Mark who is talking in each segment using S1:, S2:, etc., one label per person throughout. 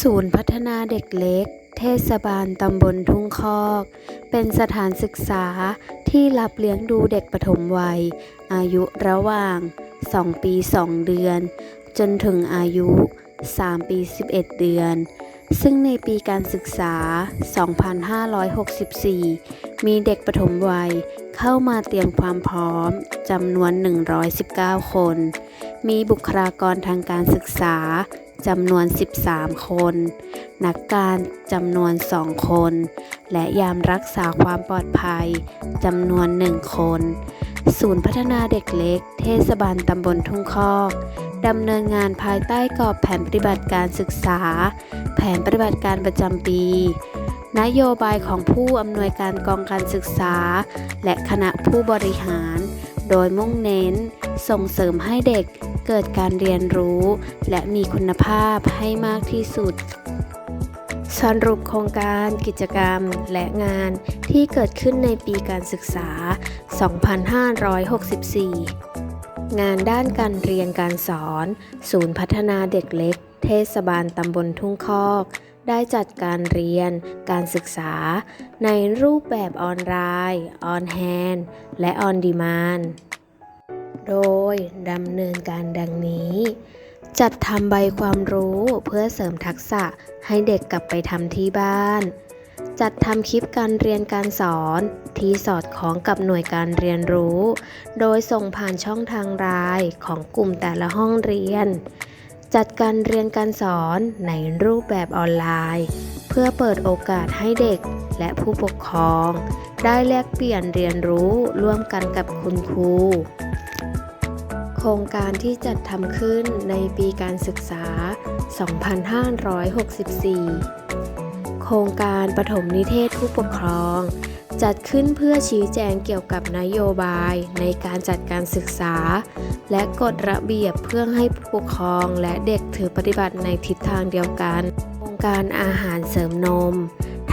S1: ศูนย์พัฒนาเด็กเล็ก เทศบาลตำบลทุ่งคอก เป็นสถานศึกษาที่รับเลี้ยงดูเด็กปฐมวัย อายุระหว่าง 2 ปี 2 เดือน จนถึงอายุ 3 ปี 11 เดือน ซึ่งในปีการศึกษา 2564 มีเด็กปฐมวัยเข้ามาเตรียมความพร้อมจำนวน 119 คน มีบุคลากรทางการศึกษา จำนวน 13 คน นักการจำนวน 2 คน และยามรักษาความปลอดภัยจำนวน 1 คน ศูนย์พัฒนาเด็กเล็ก เทศบาลตำบลทุ่งคอกดำเนินงานภายใต้กรอบแผนปฏิบัติการศึกษา แผนปฏิบัติการประจำปี นโยบายของผู้อำนวยการกองการศึกษา และคณะผู้บริหาร โดยมุ่งเน้น ส่งเสริมให้เด็ก เกิดการเรียนรู้ และมีคุณภาพให้มากที่สุด สรุปโครงการกิจกรรมและงานที่เกิดขึ้นในปีการศึกษา 2564 งานด้านการเรียนการสอน ศูนย์พัฒนาเด็กเล็ก เทศบาลตำบลทุ่งคอกได้จัดการเรียน การศึกษา ในรูปแบบออนไลน์ ออนแฮนและออนดีมาน โดยดำเนินการดังนี้ จัดทำใบความรู้เพื่อเสริมทักษะให้เด็กกลับไปทำที่บ้าน จัดทำคลิปการเรียนการสอนที่สอดคล้องกับหน่วยการเรียนรู้ โดยส่งผ่านช่องทางไลน์ของกลุ่มแต่ละห้องเรียน จัดการเรียนการสอนในรูปแบบออนไลน์ เพื่อเปิดโอกาสให้เด็กและผู้ปกครอง ได้แลกเปลี่ยนเรียนรู้ร่วมกันกับคุณครู ครงการที่จัดทำขึ้นในปีการศึกษา 2564 โครงการปฐมนิเทศผู้ปกครอง จัดขึ้นเพื่อชี้แจงเกี่ยวกับนโยบายในการจัดการศึกษา และกฎระเบียบเพื่อให้ผู้ปกครองและเด็กถือปฏิบัติในทิศทางเดียวกัน โครงการอาหารเสริมนม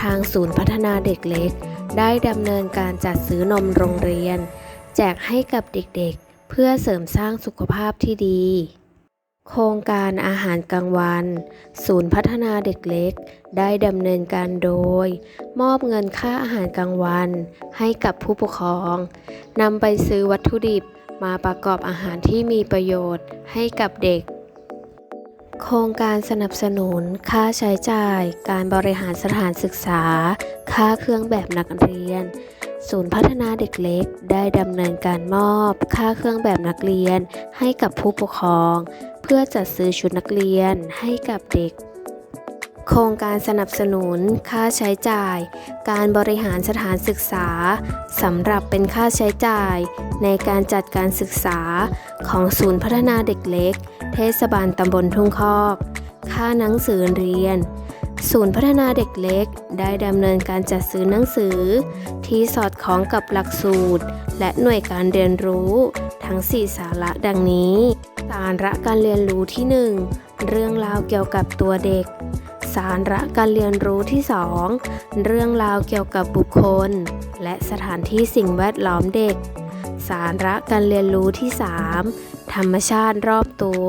S1: ทางศูนย์พัฒนาเด็กเล็ก ได้ดำเนินการจัดซื้อนมโรงเรียน แจกให้กับเด็ก เพื่อเสริมสร้างสุขภาพที่ดี โครงการอาหารกลางวัน ศูนย์พัฒนาเด็กเล็ก ได้ดำเนินการโดย มอบเงินค่าอาหารกลางวัน ให้กับผู้ปกครองนำไปซื้อวัตถุดิบมาประกอบอาหารที่มีประโยชน์ให้กับเด็ก โครงการสนับสนุนค่าใช้จ่าย การบริหารสถานศึกษา ค่าเครื่องแบบนักเรียน ศูนย์พัฒนาเด็กเล็กได้ดำเนินการมอบค่าเครื่องแบบนักเรียนให้กับผู้ปกครอง เพื่อจัดซื้อชุดนักเรียนให้กับเด็ก โครงการสนับสนุนค่าใช้จ่าย การบริหารสถานศึกษาสำหรับเป็นค่าใช้จ่าย ในการจัดการศึกษาของศูนย์พัฒนาเด็กเล็ก เทศบาลตำบลทุ่งคอก ค่าหนังสือเรียน ศูนย์พัฒนาเด็กเล็ก ได้ดำเนินการจัดซื้อหนังสือ ที่สอดคล้องกับหลักสูตร และหน่วยการเรียนรู้ ทั้ง 4 สาระดังนี้ สาระการเรียนรู้ที่ 1 เรื่องราวเกี่ยวกับตัวเด็ก สาระการเรียนรู้ที่ 2 เรื่องราวเกี่ยวกับบุคคล และสถานที่สิ่งแวดล้อมเด็ก สาระการเรียนรู้ที่ 3 ธรรมชาติรอบตัว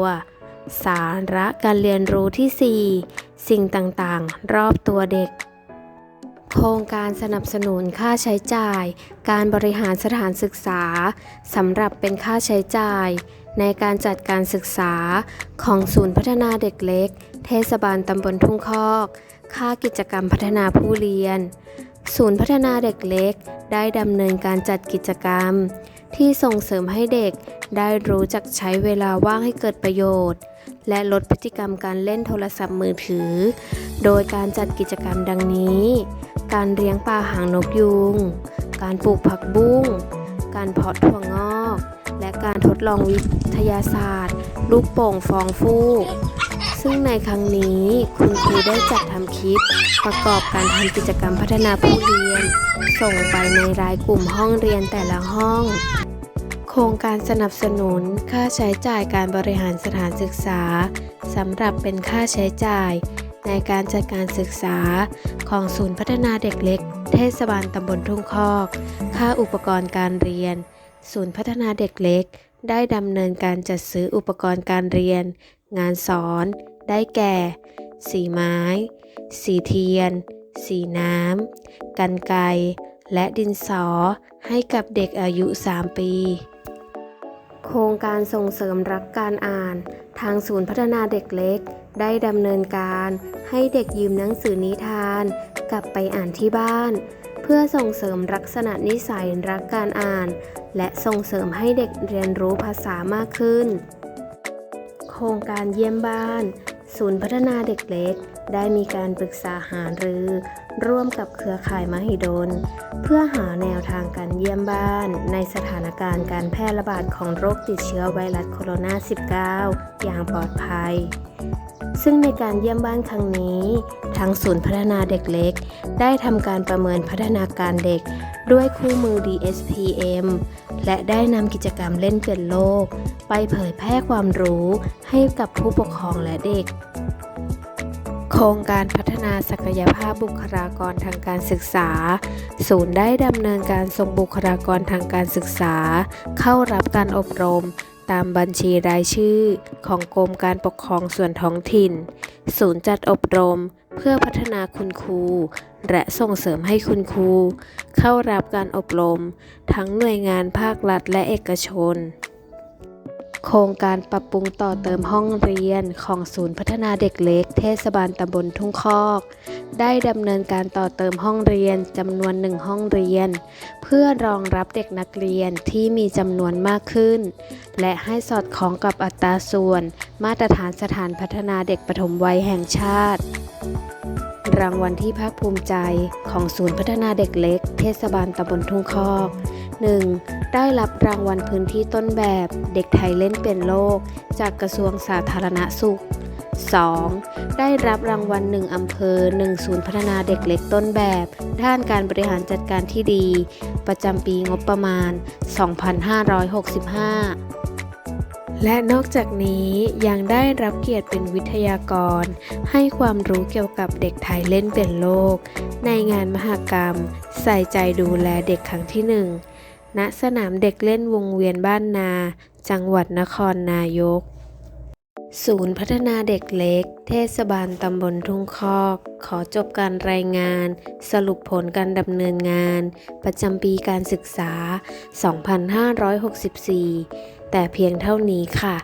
S1: สาระการเรียนรู้ที่ 4 สิ่งต่างๆ รอบตัวเด็ก โครงการสนับสนุนค่าใช้จ่าย การบริหารสถานศึกษาสำหรับเป็นค่าใช้จ่าย ในการจัดการศึกษาของศูนย์พัฒนาเด็กเล็ก เทศบาลตำบลทุ่งคอก ค่ากิจกรรมพัฒนาผู้เรียน ศูนย์พัฒนาเด็กเล็ก ได้ดำเนินการจัดกิจกรรม ที่ส่งเสริมให้เด็กได้รู้จักใช้เวลาว่างให้เกิดประโยชน์ และลดพฤติกรรมการเล่นโทรศัพท์มือถือ โดยการจัดกิจกรรมดังนี้ การเลี้ยงปลาหางนกยูง การปลูกผักบุ้ง การเพาะถั่วงอก และการทดลองวิทยาศาสตร์ ลูกโป่งฟองฟูกซึ่งในครั้งนี้คุณครูได้จัดทำคลิป ประกอบการทำกิจกรรมพัฒนาผู้เรียน ส่งไปในรายกลุ่มห้องเรียนแต่ละห้อง ครงการสนับสนุนค่าใช้จ่ายการบริหารสถานศึกษาสำหรับเป็นค่าใช้จ่าย ในการจัดการศึกษาของศูนย์พัฒนาเด็กเล็ก เทศบาลตำบลทุ่งคอก ค่าอุปกรณ์การเรียน ศูนย์พัฒนาเด็กเล็ก ได้ดำเนินการจัดซื้ออุปกรณ์การเรียน งานสอน ได้แก่ สีไม้ สีเทียน สีน้ำ กันไกและดินสอให้กับเด็กอายุ 3 ปี โครงการส่งเสริมรักการอ่าน ทางศูนย์พัฒนาเด็กเล็ก ได้ดำเนินการให้เด็กยืมหนังสือนิทาน กลับไปอ่านที่บ้าน เพื่อส่งเสริมลักษณะนิสัยรักการอ่าน และส่งเสริมให้เด็กเรียนรู้ภาษามากขึ้น โครงการเยี่ยมบ้าน ศูนย์พัฒนาเด็กเล็ก ได้มีการปรึกษาหารือ ร่วมกับเครือข่ายมหิดล เพื่อหาแนวทางการเยี่ยมบ้าน ในสถานการณ์การแพร่ระบาดของโรคติดเชื้อไวรัสโคโรนา -19 อย่างปลอดภัย ซึ่งในการเยี่ยมบ้านครั้งนี้ ทางศูนย์พัฒนาเด็กเล็ก ได้ทำการประเมินพัฒนาการเด็ก ด้วยคู่มือ DSPM และได้นำกิจกรรมเล่นเปลี่ยนโลก ไปเผยแพร่ความรู้ให้กับผู้ปกครองและเด็ก โครงการพัฒนาศักยภาพบุคลากรทางการศึกษา ศูนย์ได้ดำเนินการส่งบุคลากรทางการศึกษา เข้ารับการอบรม ตามบัญชีรายชื่อ ของกรมการปกครองส่วนท้องถิ่น ศูนย์จัดอบรม เพื่อพัฒนาคุณครู และส่งเสริมให้คุณครู เข้ารับการอบรม ทั้งหน่วยงานภาครัฐและเอกชน โครงการปรับปรุงต่อเติมห้องเรียนของศูนย์พัฒนาเด็กเล็ก เทศบาลตำบลทุ่งคอก ได้ดำเนินการต่อเติมห้องเรียนจำนวนหนึ่งห้องเรียน เพื่อรองรับเด็กนักเรียนที่มีจำนวนมากขึ้น และให้สอดคล้องกับอัตราส่วน มาตรฐานสถานพัฒนาเด็กปฐมวัยแห่งชาติ รางวัลที่ภาคภูมิใจของศูนย์พัฒนาเด็กเล็ก เทศบาลตำบลทุ่งคอก 1. ได้รับรางวัลพื้นที่ต้นแบบเด็กไทยเล่นเปลี่ยนโลก จากกระทรวงสาธารณสุข 2. ได้รับรางวัล1อำเภอ1ศูนย์พัฒนาเด็กเล็กต้นแบบ ด้านการบริหารจัดการที่ดี ประจำปีงบประมาณ 2565 และนอกจากนี้ยังได้รับเกียรติเป็นวิทยากร ให้ความรู้เกี่ยวกับเด็กไทยเล่นเปลี่ยนโลก ในงานมหกรรม ใส่ใจดูแลเด็กครั้งที่หนึ่ง ณสนามเด็กเล่นวงเวียนบ้านนา จังหวัดนครนายก ศูนย์พัฒนาเด็กเล็ก เทศบาลตำบลทุ่งคอก ขอจบการรายงาน สรุปผลการดำเนินงาน ประจำปีการศึกษา 2564 แต่เพียงเท่านี้ค่ะ